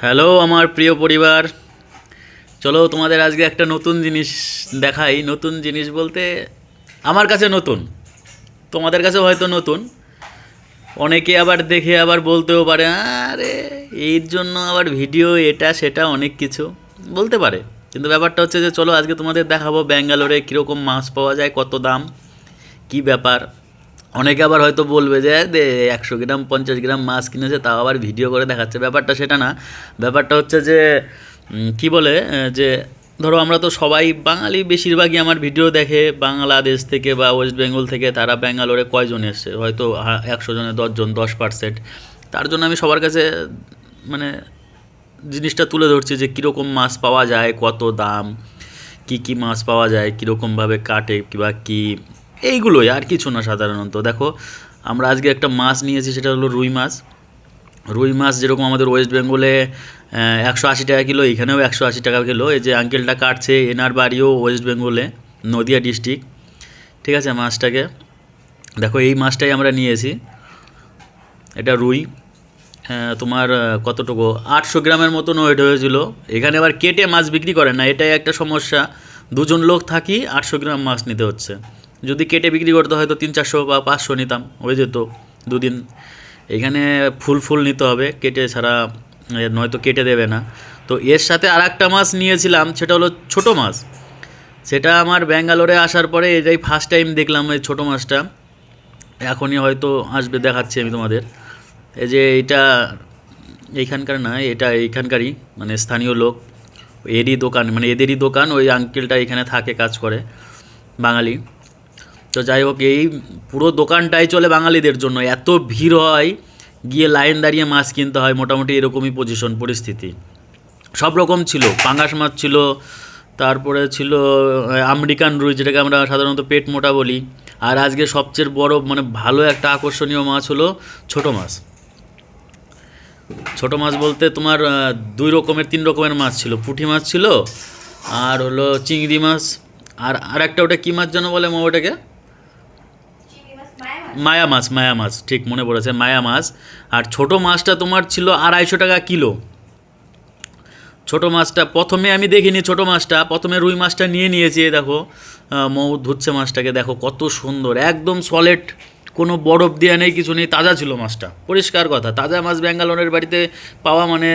Hello, আমার প্রিয় পরিবার। চলো তোমাদের আজকে একটা নতুন জিনিস দেখাই। নতুন জিনিস বলতে আমার কাছে নতুন। তোমাদের কাছে হয়তো নতুন। অনেকে আবার দেখে আবার বলতেও পারে, আরে, এর জন্য আবার ভিডিও এটা, সেটা অনেক কিছু। বলতে পারে। কিন্তু ব্যাপারটা হচ্ছে যে, চলো আজকে তোমাদের দেখাবো ব্যাঙ্গালোরে কীরকম মাছ পাওয়া যায়, কত দাম, কি ব্যাপার। অনেকে আবার হয়তো বলবে যে একশো গ্রাম, পঞ্চাশ গ্রাম মাছ কিনেছে, তাও আবার ভিডিও করে দেখাচ্ছে। ব্যাপারটা সেটা না। ব্যাপারটা হচ্ছে যে কি বলে যে, ধরো আমরা তো সবাই বাঙালি, বেশিরভাগই আমার ভিডিও দেখে বাংলাদেশ থেকে বা ওয়েস্ট বেঙ্গল থেকে তারা ব্যাঙ্গালোরে কয়জন এসছে? হয়তো একশো জনে দশজন দশ পার্সেন্ট। তার জন্য আমি সবার কাছে মানে জিনিসটা তুলে ধরছি যে, কীরকম মাছ পাওয়া যায়, কত দাম, কি কি মাছ পাওয়া যায়, কীরকমভাবে কাটে কিংবা কী এইগুলোই আর কিছু না সাধারণত। দেখো, আমরা আজকে একটা মাছ নিয়েছি, সেটা হলো রুই মাছ। রুই মাছ যেরকম আমাদের ওয়েস্ট বেঙ্গলে একশো আশি টাকা কিলো, এখানেও একশো আশি টাকা কিলো। এই যে আঙ্কেলটা কাটছে, এনার বাড়িও ওয়েস্ট বেঙ্গলে নদিয়া ডিস্ট্রিক্ট ঠিক আছে মাছটাকে? দেখো, এই মাছটাই আমরা নিয়েছি। এটা রুই। তোমার কতটুকু? আটশো গ্রামের মতন ওয়েট হয়েছিল। এখানে আবার কেটে মাছ বিক্রি করে না, এটাই একটা সমস্যা। দুজন লোক থাকি, আটশো গ্রাম মাছ নিতে হচ্ছে। যদি কেটে বিক্রি করতে হয়তো তিন চারশো বা পাঁচশো নিতাম। হয়ে যেত দুদিন। এখানে ফুল ফুল নিতে হবে, কেটে ছাড়া নয়তো কেটে দেবে না। তো এর সাথে আর একটা মাছ নিয়েছিলাম, সেটা হলো ছোটো মাছ। সেটা আমার ব্যাঙ্গালোরে আসার পরে এটাই ফার্স্ট টাইম দেখলাম এই ছোটো মাছটা। এখনই হয়তো আসবে, দেখাচ্ছি আমি তোমাদের। এই যে এটা এইখানকার না, এটা এইখানকারই মানে স্থানীয় লোক। এরই দোকান মানে এদেরই দোকান, ওই আঙ্কেলটা এখানে থাকে, কাজ করে, বাঙালি। তো যাই হোক, এই পুরো দোকানটাই চলে বাঙালিদের জন্য। এত ভিড় হয়, গিয়ে লাইন দাঁড়িয়ে মাছ কিনতে হয়, মোটামুটি এরকমই পজিশন পরিস্থিতি। সব রকম ছিল, পাঙ্গাস মাছ ছিল, তারপরে ছিল আমেরিকান রুই, যেটাকে আমরা সাধারণত পেট মোটা বলি। আর আজকে সবচেয়ে বড় মানে ভালো একটা আকর্ষণীয় মাছ হলো ছোট মাছ। ছোট মাছ বলতে তোমার দুই রকমের, তিন রকমের মাছ ছিল। পুঁটি মাছ ছিল, আর হলো চিংড়ি মাছ। আর আর একটা ওটা কী মাছ যেন বলে মা ওটাকে? মায়া মাছ মায়া মাছ, ঠিক মনে পড়েছে, মায়া মাছ। আর ছোট মাছটা তোমার ছিল আড়াইশো টাকা কিলো। ছোট মাছটা প্রথমে আমি দেখিনি, ছোট মাছটা। প্রথমে রুই মাছটা নিয়ে নিয়েছি দেখো মৌ ধুচ্ছে মাছটাকে, দেখো কত সুন্দর, একদম সলিড কোনো বরফ দেওয়া নেই, কিছু নেই, তাজা ছিল মাছটা। পরিষ্কার কথা, তাজা মাছ ব্যাঙ্গালোরের বাড়িতে পাওয়া মানে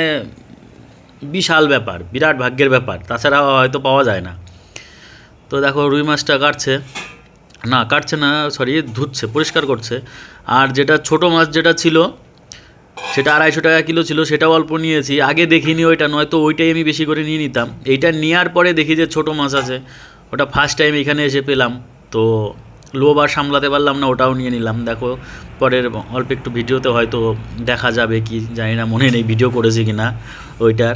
বিশাল ব্যাপার, বিরাট ভাগ্যের ব্যাপার। তাছাড়া হয়তো পাওয়া যায় না। তো দেখো, রুই মাছটা কাটছে। না, কাটছে না সরি ধুচ্ছে, পরিষ্কার করছে। আর যেটা ছোট মাছ যেটা ছিল, সেটা আড়াইশো টাকা কিলো ছিল, সেটাও অল্প নিয়েছি। আগে দেখিনি ওইটা, নয়তো ওইটাই আমি বেশি করে নিয়ে নিতাম। এইটা নেওয়ার পরে দেখি যে ছোট মাছ আছে, ওটা ফার্স্ট টাইম এখানে এসে পেলাম। তো লোভ আর সামলাতে পারলাম না, ওটাও নিয়ে নিলাম। দেখো, পরের অল্প একটু ভিডিওতে হয়তো দেখা যাবে কি, জানি না, মনে নেই ভিডিও করেছি কি না ওইটার।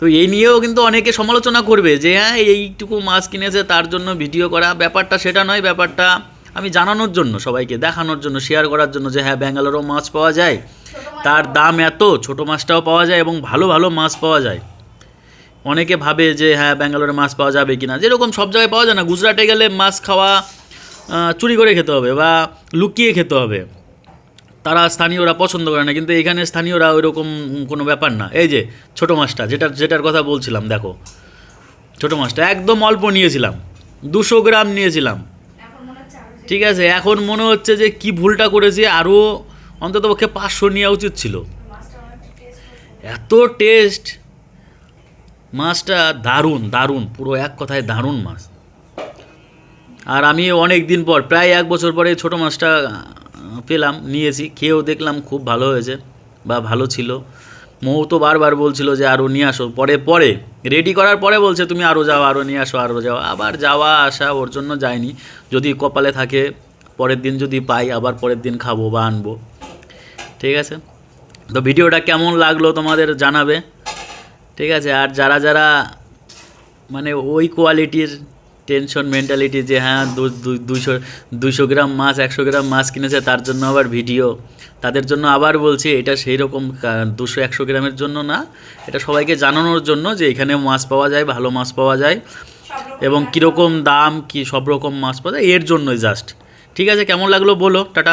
তো এই নিয়েও কিন্তু অনেকে সমালোচনা করবে যে হ্যাঁ এইটুকু মাছ কিনেছে, তার জন্য ভিডিও করা। ব্যাপারটা সেটা নয়, ব্যাপারটা আমি জানানোর জন্য সবাইকে, দেখানোর জন্য শেয়ার করার জন্য যে হ্যাঁ ব্যাঙ্গালোরেও মাছ পাওয়া যায়, তার দাম এত, ছোট মাছটাও পাওয়া যায় এবং ভালো ভালো মাছ পাওয়া যায়। অনেকে ভাবে যে হ্যাঁ ব্যাঙ্গালোরে মাছ পাওয়া যাবে কি না যেরকম সব জায়গায় পাওয়া যায় না, গুজরাটে গেলে মাছ খাওয়া চুরি করে খেতে হবে বা লুকিয়ে খেতে হবে। তারা স্থানীয়রা পছন্দ করে না, কিন্তু এখানে স্থানীয়রা ওইরকম কোনো ব্যাপার না। এই যে, ছোটো মাছটা, যেটা, যেটার কথা বলছিলাম, দেখো। ছোটো মাছটা, একদম অল্প নিয়েছিলাম। দুশো গ্রাম নিয়েছিলাম। ঠিক আছে, এখন মনে হচ্ছে যে কি ভুলটা করেছি, আরও অন্তত পক্ষে পাঁচশো নেওয়া উচিত ছিল। এত টেস্ট! মাছটা দারুণ দারুণ, পুরো এক কথায় দারুণ মাছ। আর আমি অনেক দিন পর, প্রায় এক বছর পরে ছোটো মাছটা পেলাম, নিয়েছি, খেয়েও দেখলাম খুব ভালো হয়েছে বা ভালো ছিল। মৌ তো বারবার বলছিল যে আরও নিয়ে আসো, পরে পরে রেডি করার পরে বলছে তুমি আরও যাও আরও নিয়ে আসো আরও যাও, আবার যাওয়া, আসা ওর জন্য যায়নি। যদি কপালে থাকে, পরের দিন যদি পাই, আবার পরের দিন খাব বা আনব। ঠিক আছে? তো ভিডিওটা কেমন লাগল তোমাদের জানাবে। ঠিক আছে? আর যারা যারা মানে ওই কোয়ালিটির টেনশন মেন্টালিটি যে হ্যাঁ দুশো দুশো গ্রাম মাছ, একশো গ্রাম মাছ কিনেছে, তার জন্য আবার ভিডিও তাদের জন্য আবার বলছি, এটা সেই রকম দুশো, একশো গ্রামের জন্য না। এটা সবাইকে জানানোর জন্য যে এখানে মাছ পাওয়া যায়, ভালো মাছ পাওয়া যায়। এবং কীরকম দাম, কি সব রকম মাছ পাওয়া যায়, এর জন্যই জাস্ট ঠিক আছে, কেমন লাগল বলো, টাটা।